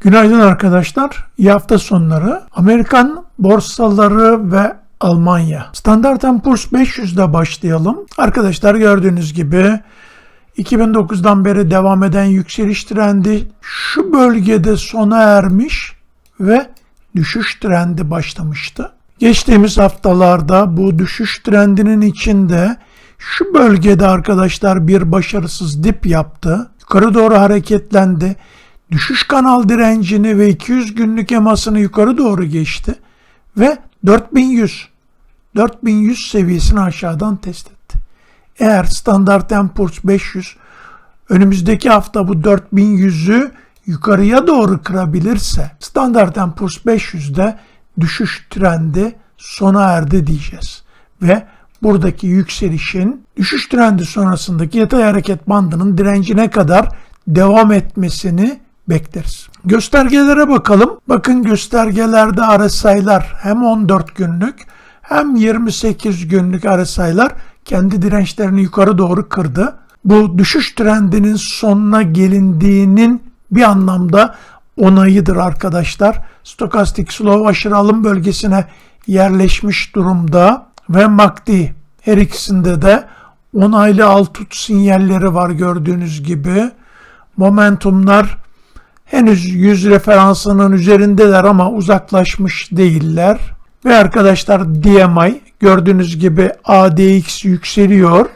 Günaydın arkadaşlar. İyi hafta sonları. Amerikan borsaları ve Almanya. Standard Poor's 500'de başlayalım. Arkadaşlar gördüğünüz gibi 2009'dan beri devam eden yükseliş trendi şu bölgede sona ermiş ve düşüş trendi başlamıştı. Geçtiğimiz haftalarda bu düşüş trendinin içinde şu bölgede arkadaşlar bir başarısız dip yaptı. Yukarı doğru hareketlendi. Düşüş kanal direncini ve 200 günlük emasını yukarı doğru geçti ve 4100 4100 seviyesini aşağıdan test etti. Eğer Standard Poor's 500 önümüzdeki hafta bu 4100'ü yukarıya doğru kırabilirse Standard Poor's 500'de düşüş trendi sona erdi diyeceğiz. Ve buradaki yükselişin düşüş trendi sonrasındaki yatay hareket bandının direncine kadar devam etmesini bekleriz. Göstergelere bakalım. Bakın göstergelerde RSI'lar hem 14 günlük hem 28 günlük RSI'lar kendi dirençlerini yukarı doğru kırdı. Bu düşüş trendinin sonuna gelindiğinin bir anlamda onayıdır arkadaşlar. Stokastik slow aşırı alım bölgesine yerleşmiş durumda ve MACD her ikisinde de onaylı alt tut sinyalleri var gördüğünüz gibi. Momentumlar henüz 100 referansının üzerindeler ama uzaklaşmış değiller. Ve arkadaşlar DMI gördüğünüz gibi ADX yükseliyor.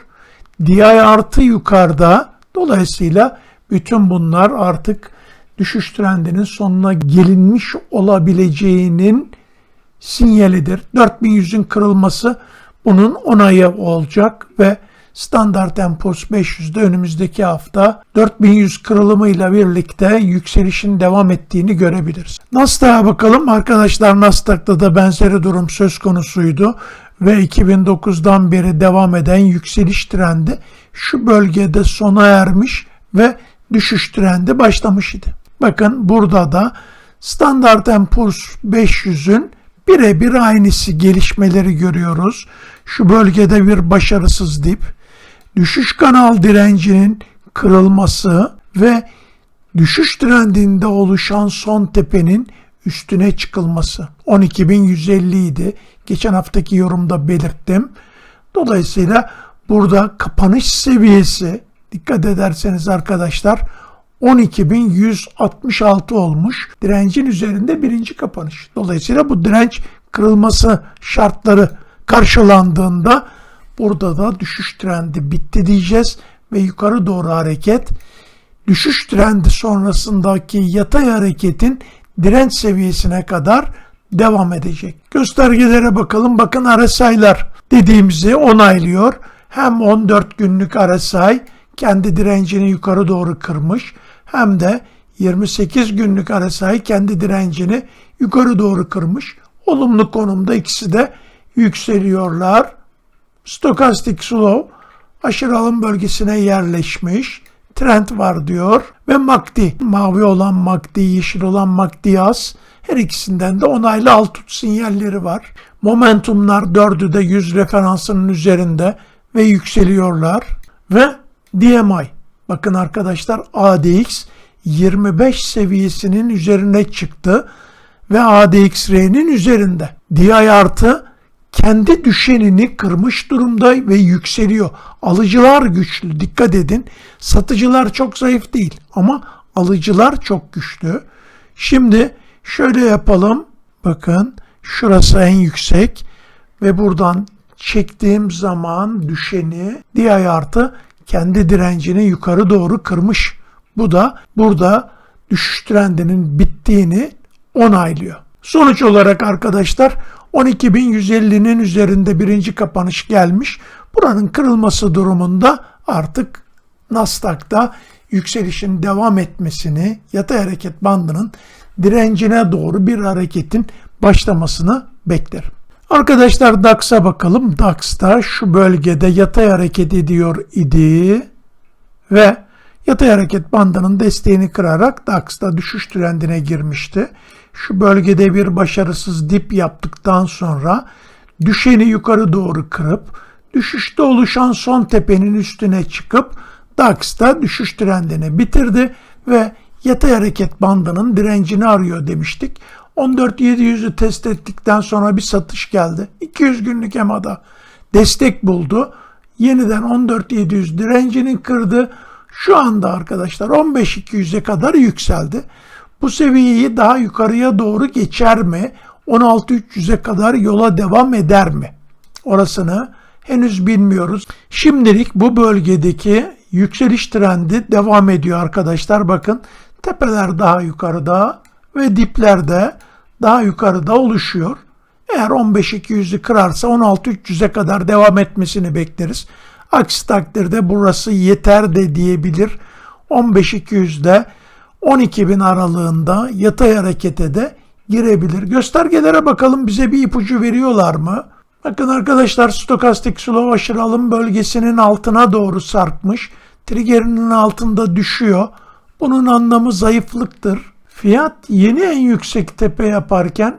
DI artı yukarıda. Dolayısıyla bütün bunlar artık düşüş trendinin sonuna gelinmiş olabileceğinin sinyalidir. 4100'ün kırılması bunun onayı olacak ve Standard Poor's 500'de önümüzdeki hafta 4100 kırılımıyla birlikte yükselişin devam ettiğini görebiliriz. Nasdaq'a bakalım. Arkadaşlar Nasdaq'ta da benzeri durum söz konusuydu ve 2009'dan beri devam eden yükseliş trendi şu bölgede sona ermiş ve düşüş trendi başlamış idi. Bakın burada da Standard Poor's 500'ün birebir aynısı gelişmeleri görüyoruz. Şu bölgede bir başarısız dip, düşüş kanal direncinin kırılması ve düşüş trendinde oluşan son tepenin üstüne çıkılması. 12.150 idi. Geçen haftaki yorumda belirttim. Dolayısıyla burada kapanış seviyesi dikkat ederseniz arkadaşlar 12.166 olmuş. Direncin üzerinde birinci kapanış. Dolayısıyla bu direnç kırılması şartları karşılandığında burada da düşüş trendi bitti diyeceğiz ve yukarı doğru hareket düşüş trendi sonrasındaki yatay hareketin direnç seviyesine kadar devam edecek. Göstergelere bakalım. Bakın RSI'lar dediğimizi onaylıyor. Hem 14 günlük RSI kendi direncini yukarı doğru kırmış hem de 28 günlük RSI kendi direncini yukarı doğru kırmış. Olumlu konumda ikisi de yükseliyorlar. Stokastik slow aşırı alım bölgesine yerleşmiş. Trend var diyor ve MACD mavi olan MACD yeşil olan MACD az her ikisinden de onaylı alt tut sinyalleri var. Momentumlar dördü de 100 referansının üzerinde ve yükseliyorlar. Ve DMI bakın arkadaşlar ADX 25 seviyesinin üzerine çıktı ve ADXR'nin üzerinde. DI artı kendi düşenini kırmış durumda ve yükseliyor. Alıcılar güçlü. Dikkat edin. Satıcılar çok zayıf değil ama alıcılar çok güçlü. Şimdi şöyle yapalım. Bakın şurası en yüksek ve buradan çektiğim zaman düşeni DI artı kendi direncini yukarı doğru kırmış. Bu da burada düşüş trendinin bittiğini onaylıyor. Sonuç olarak arkadaşlar 12.150'nin üzerinde birinci kapanış gelmiş. Buranın kırılması durumunda artık Nasdaq'ta yükselişin devam etmesini, yatay hareket bandının direncine doğru bir hareketin başlamasını beklerim. Arkadaşlar DAX'a bakalım. DAX'ta şu bölgede yatay hareket ediyor idi ve yatay hareket bandının desteğini kırarak DAX'ta düşüş trendine girmişti. Şu bölgede bir başarısız dip yaptıktan sonra düşeni yukarı doğru kırıp düşüşte oluşan son tepenin üstüne çıkıp DAX'ta düşüş trendini bitirdi ve yatay hareket bandının direncini arıyor demiştik. 14.700'ü test ettikten sonra bir satış geldi. 200 günlük EMA'da destek buldu. Yeniden 14.700 direncini kırdı. Şu anda arkadaşlar 15.200'e kadar yükseldi. Bu seviyeyi daha yukarıya doğru geçer mi? 16.300'e kadar yola devam eder mi? Orasını henüz bilmiyoruz. Şimdilik bu bölgedeki yükseliş trendi devam ediyor arkadaşlar. Bakın tepeler daha yukarıda ve dipler de daha yukarıda oluşuyor. Eğer 15.200'ü kırarsa 16.300'e kadar devam etmesini bekleriz. Aksi takdirde burası yeter de diyebilir. 15.200'de 12.000 aralığında yatay harekete de girebilir. Göstergelere bakalım bize bir ipucu veriyorlar mı? Bakın arkadaşlar stokastik slow aşırı alım bölgesinin altına doğru sarkmış. Trigger'inin altında düşüyor. Bunun anlamı zayıflıktır. Fiyat yeni en yüksek tepe yaparken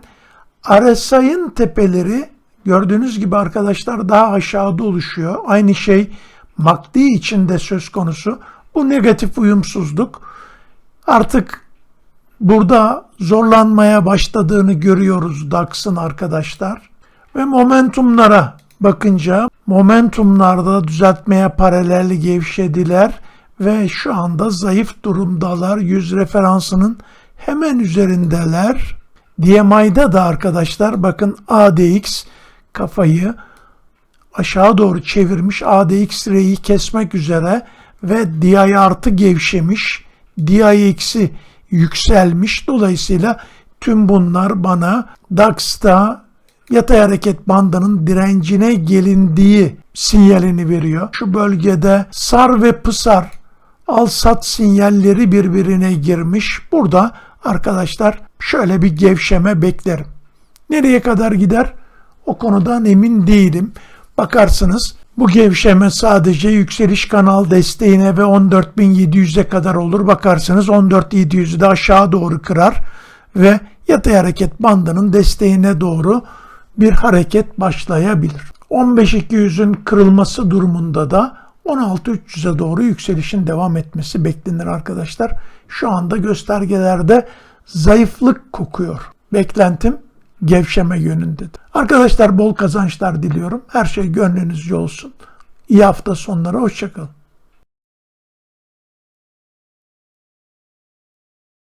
RSI'ın tepeleri gördüğünüz gibi arkadaşlar daha aşağıda oluşuyor. Aynı şey MACD için de söz konusu. Bu negatif uyumsuzluk artık burada zorlanmaya başladığını görüyoruz DAX'ın arkadaşlar. Ve momentumlara bakınca momentumlarda düzeltmeye paralel gevşediler ve şu anda zayıf durumdalar. 100 referansının hemen üzerindeler. DMI'da da arkadaşlar bakın ADX kafayı aşağı doğru çevirmiş. ADX reyi kesmek üzere ve DI artı gevşemiş. DI eksi yükselmiş. Dolayısıyla tüm bunlar bana DAX'ta yatay hareket bandının direncine gelindiği sinyalini veriyor. Şu bölgede sar ve pısar al sat sinyalleri birbirine girmiş. Burada arkadaşlar şöyle bir gevşeme beklerim. Nereye kadar gider? O konudan emin değilim. Bakarsınız bu gevşeme sadece yükseliş kanal desteğine ve 14.700'e kadar olur. Bakarsınız 14.700'ü de aşağı doğru kırar ve yatay hareket bandının desteğine doğru bir hareket başlayabilir. 15.200'ün kırılması durumunda da 16.300'e doğru yükselişin devam etmesi beklenir arkadaşlar. Şu anda göstergelerde zayıflık kokuyor. Beklentim gevşeme yönündedir. Arkadaşlar bol kazançlar diliyorum. Her şey gönlünüzce olsun. İyi hafta sonları. Hoşçakalın.